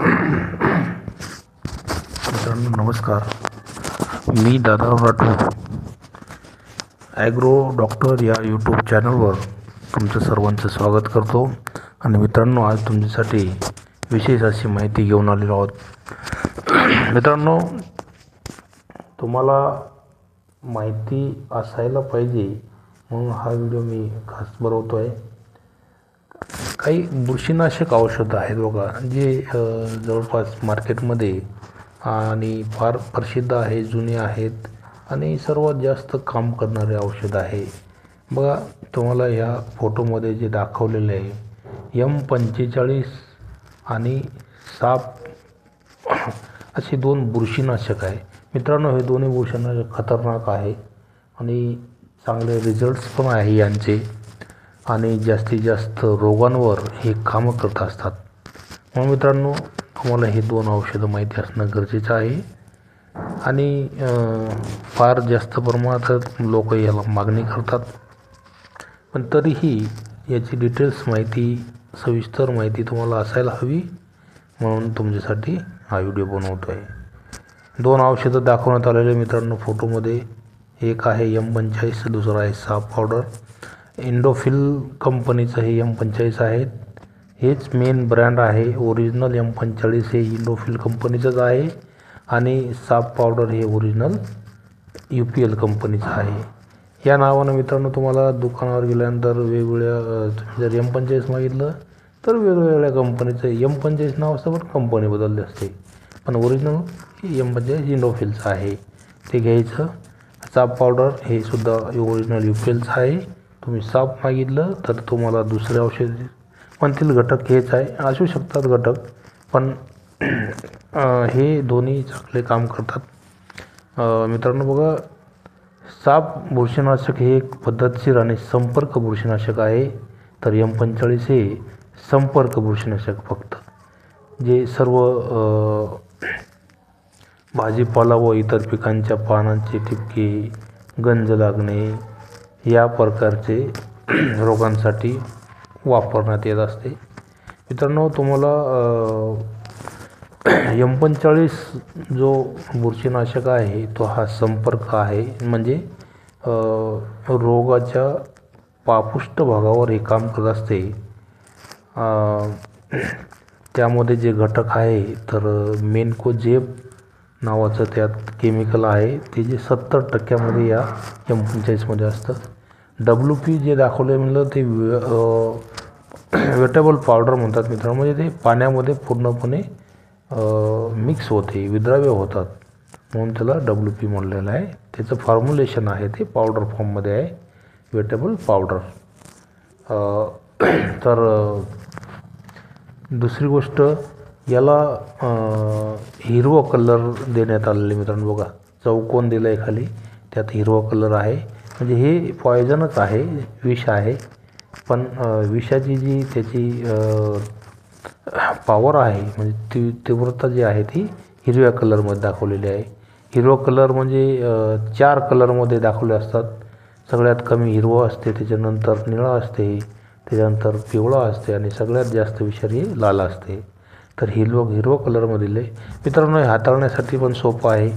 मित्रांनो नमस्कार. मी दादा राठोड. ॲग्रो डॉक्टर या यूट्यूब चॅनलवर तुमचं सर्वांचं स्वागत करतो. आणि मित्रांनो आज तुमच्यासाठी विशेष अशी माहिती घेऊन आलेलो आहोत. मित्रांनो तुम्हाला माहिती असायला पाहिजे म्हणून हा व्हिडिओ मी खास बनवतो आहे काही बुरशीनाशक औषधं आहेत बघा जे जवळपास मार्केटमध्ये आणि फार प्रसिद्ध आहे जुने आहेत आणि सर्वात जास्त काम करणारे औषध आहे. बघा तुम्हाला ह्या फोटोमध्ये जे दाखवलेलं आहे यम पंचेचाळीस आणि साप असे दोन बुरशीनाशक आहे. मित्रांनो हे दोन्ही बुरशीनाशक खतरनाक आहे आणि चांगले रिझल्ट्स पण आहे यांचे. आणि जास्तीत जास्त रोगांवर हे कामं करत असतात. म्हणून मित्रांनो तुम्हाला हे दोन औषधं माहिती असणं गरजेचं आहे. आणि फार जास्त प्रमाणात लोक याला मागणी करतात. पण तरीही याची डिटेल्स माहिती सविस्तर माहिती तुम्हाला असायला हवी. म्हणून तुमच्यासाठी हा व्हिडिओ बनवतो आहे दोन औषधं दाखवण्यात आलेले मित्रांनो फोटोमध्ये एक आहे यम पंचाळीस दुसरं आहे साप पावडर इंडोफिल कंपनीचं हे एम पंचेचाळीस आहे. हेच मेन ब्रँड आहे. ओरिजिनल एम पंचेचाळीस हे इंडोफिल कंपनीचंच आहे. आणि साप पावडर हे ओरिजिनल यू पी एल कंपनीचं आहे. या नावानं मित्रांनो तुम्हाला दुकानावर गेल्यानंतर वेगवेगळ्या तुम्ही जर एम पंचेचाळीस मागितलं तर वेगवेगळ्या कंपनीचं एम पंचेचाळीस नाव असतं पण कंपनी बदलली असते. पण ओरिजिनल एम पंचेचाळीस इंडोफिलचं आहे. ते घ्यायचं. साप पावडर हे सुद्धा ओरिजिनल यू पी एलचं आहे. तुम्ही साप मागितलं तर तुम्हाला दुसरे औषध म्हणतील घटक हेच आहे. असू शकतात घटक पण हे दोन्ही चांगले काम करतात. मित्रांनो बघा साप बुरशीनाशक हे एक पद्धतशीर आणि संपर्क बुरशीनाशक आहे. तर यम पंचेचाळीस हे संपर्क बुरशीनाशक फक्त. जे सर्व भाजीपाला व इतर पिकांच्या पानांचे ठिपके गंज लागणे या प्रकारचे रोगांसाठी वापरण्यात येत असते. मित्रांनो तुम्हाला यम पंचेचाळीस जो बुरशीनाशक आहे तो हा संपर्क आहे. म्हणजे रोगाच्या पापुष्ट भागावर हे काम करत असते. त्यामध्ये जे घटक आहे तर मेनकोजेब नावाचं त्यात केमिकल आहे. ते जे सत्तर टक्क्यामध्ये या एम पंचेचाळीसमध्ये असतं. डब्ल्यू पी जे दाखवलं आहे म्हणलं ते वेटेबल पावडर म्हणतात मित्रांनो. म्हणजे ते पाण्यामध्ये पूर्णपणे मिक्स होते विद्राव्य होतात. म्हणून त्याला डब्ल्यू पी म्हणलेलं आहे. त्याचं फॉर्म्युलेशन आहे ते पावडर फॉर्ममध्ये आहे. वेटेबल पावडर तर दुसरी गोष्ट याला हिरवा हिरवं कलर देण्यात आलेले मित्रांनो बघा. चौकोन दिलं आहे खाली. त्यात हिरवा कलर आहे. म्हणजे हे पॉयझनच आहे विष आहे. पण विषाची जी त्याची पॉवर आहे म्हणजे ती तीव्रता जी आहे ती हिरव्या कलरमध्ये दाखवलेली आहे. हिरवा कलर म्हणजे चार कलरमध्ये दाखवले असतात. सगळ्यात कमी हिरवं असते त्याच्यानंतर निळा असते त्याच्यानंतर पिवळा असते आणि सगळ्यात जास्त विषारी लाल असते. तर हिरवं हिरवं दिलं आहे मित्रांनो हे हाताळण्यासाठी पण सोपं आहे.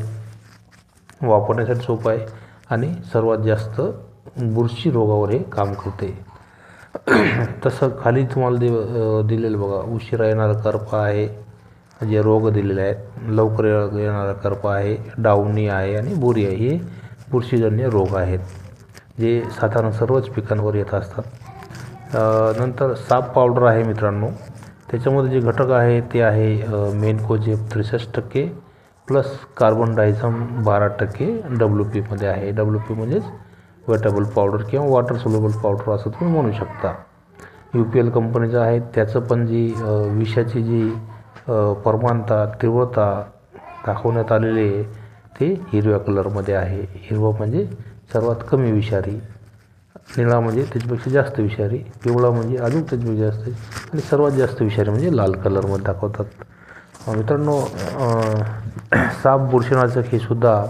वापरण्यासाठी सोपं आहे. आणि सर्वात जास्त बुरशी रोगावर हे काम करते. तसं खाली तुम्हाला दे दिलेलं बघा. उशिरा येणारा करपा आहे. जे रोग दिलेले आहेत. लवकर येणारा करपा आहे. डावणी आहे आणि बोरी आहे. हे बुरशीजन्य रोग आहेत. जे साधारण सर्वच पिकांवर येत असतात. नंतर साप पावडर आहे मित्रांनो. त्याच्यामध्ये जे घटक आहे ते आहे मेनकोजेब त्रेसष्ट टक्के प्लस कार्बन डायझम बारा टक्के डब्ल्यू पीमध्ये आहे. डब्ल्यू पी म्हणजेच वेटेबल पावडर किंवा वॉटर सोलेबल पावडर असं तुम्ही म्हणू शकता. यू पी एल कंपनीचं आहे त्याचं पण जी विषाची जी परमाणता तीव्रता दाखवण्यात आलेली आहे ते हिरव्या कलरमध्ये आहे. हिरवं म्हणजे सर्वात कमी विषारी. निळा म्हणजे त्याच्यापेक्षा जास्त विषारी पिवळा म्हणजे अजून त्याच्यापेक्षा जास्त आणि सर्वात जास्त विषारी म्हणजे लाल कलरमध्ये दाखवतात. मित्रांनो साप बुरशीनाशक हे सुद्धा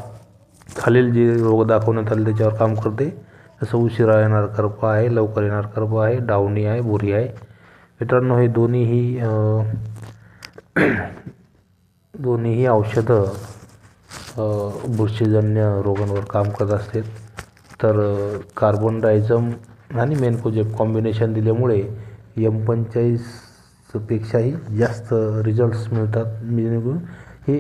खालील जे रोग दाखवण्यात आले त्याच्यावर काम करते. जसं उशिरा येणार करपा आहे लवकर येणार करपा आहे डावणी आहे बोरी आहे. मित्रांनो हे दोन्हीही दोन्हीही औषधं बुरशीजन्य रोगांवर काम करत असते तर कार्बन डायझम आणि मेनकोजेब कॉम्बिनेशन दिल्यामुळे एम पंचेचाळीसपेक्षाही जास्त रिझल्ट्स मिळतात. जेणेकरून हे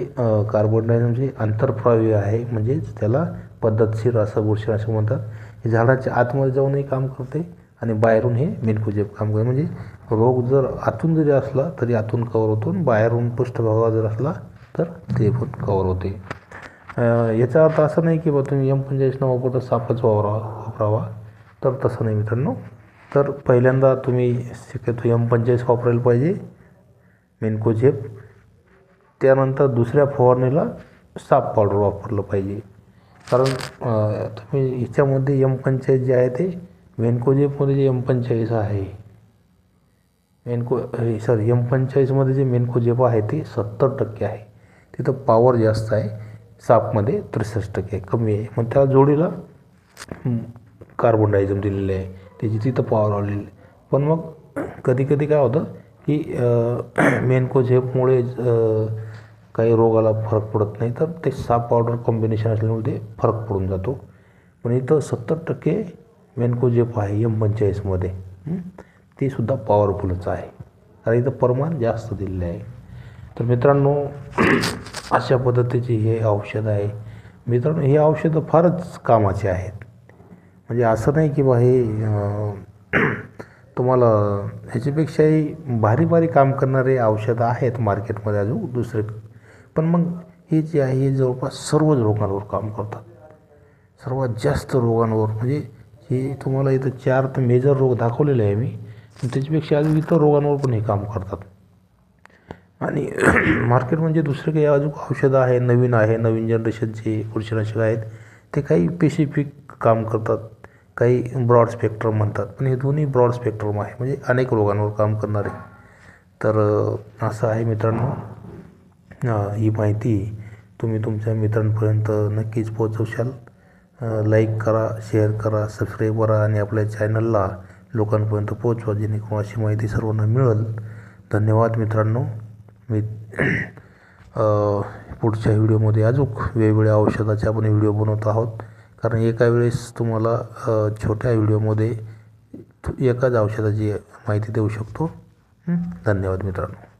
कार्बन डायझमची आंतरप्रवाही आहे. म्हणजेच त्याला पद्धतशीर असं बुरशीनाशक म्हणतात. हे झाडाच्या आतमध्ये जाऊनही काम करते आणि बाहेरून हे मेनकोजेब काम करते. म्हणजे रोग जर आतून जरी असला तरी आतून कवर होतो आणि बाहेरून पृष्ठभागावर जर असला तर ते पण कवर होते. याचा अर्थ असं नाही की बा तुम्ही एम पंचेचाळीस न वापरता सापच वावरा वापरावा. तर तसं नाही मित्रांनो. तर पहिल्यांदा तुम्ही शक्यतो एम पंचेचाळीस वापरायला पाहिजे. मेनकोझेप त्यानंतर दुसऱ्या फवारणीला साप पावडर वापरलं पाहिजे. कारण तुम्ही याच्यामध्ये एम पंचेचाळीस जे आहे ते मेनकोजेपमध्ये जे एम पंचेचाळीस आहे. मेनको सॉरी एम पंचेचाळीसमध्ये जे मेनकोजेप आहे ते सत्तर टक्के आहे. तिथं पॉवर जास्त आहे. सापमध्ये त्रेसष्ट टक्के आहे कमी आहे. मग त्या जोडीला कार्बन डायझम दिलेलं आहे. त्याची तिथं पॉवर आलेली पण मग कधी कधी काय होतं की मेनकोझेपमुळे काही रोगाला फरक पडत नाही तर ते साप पावडर कॉम्बिनेशन असल्यामुळे ते फरक पडून जातो. पण इथं सत्तर टक्के मेनकोजेप आहे एम पंचेचाळीसमध्ये ते सुद्धा पॉवरफुलच आहे. कारण इथं प्रमाण जास्त दिलेलं आहे. तर मित्रांनो अशा पद्धतीची हे औषध आहे. मित्रांनो हे औषधं फारच कामाचे आहेत. म्हणजे असं नाही की बा हे तुम्हाला ह्याच्यापेक्षाही भारी भारी काम करणारे औषधं आहेत मार्केटमध्ये अजून दुसरे. पण मग हे जे आहे हे जवळपास सर्वच रोगांवर काम करतात. सर्वात जास्त रोगांवर म्हणजे हे तुम्हाला इथं चार तर मेजर रोग दाखवलेले आहे मी. पण त्याच्यापेक्षा अजून इतर रोगांवर पण हे काम करतात. आणि मार्केट म्हणजे दुसरे काही अजून औषधं आहे नवीन आहे नवीन जनरेशनचे बुरशीनाशक आहेत. ते काही स्पेसिफिक काम करतात. काही ब्रॉड स्पेक्ट्रम म्हणतात. पण हे दोन्ही ब्रॉड स्पेक्ट्रम आहे. म्हणजे अनेक रोगांवर काम करणारे. तर असं आहे मित्रांनो. ही माहिती तुम्ही तुमच्या मित्रांपर्यंत नक्कीच पोहोचवशाल. लाईक करा शेअर करा सबस्क्राईब करा आणि आपल्या चॅनलला लोकांपर्यंत पोहोचवा जेणेकरून अशी माहिती सर्वांना मिळेल. धन्यवाद मित्रांनो. मी पुढच्या व्हिडिओमध्ये अजून वेगवेगळ्या औषधाचे आपण व्हिडिओ बनवत आहोत. कारण एका वेळेस तुम्हाला छोट्या व्हिडिओमध्ये एकाच औषधाची माहिती देऊ शकतो. धन्यवाद मित्रांनो.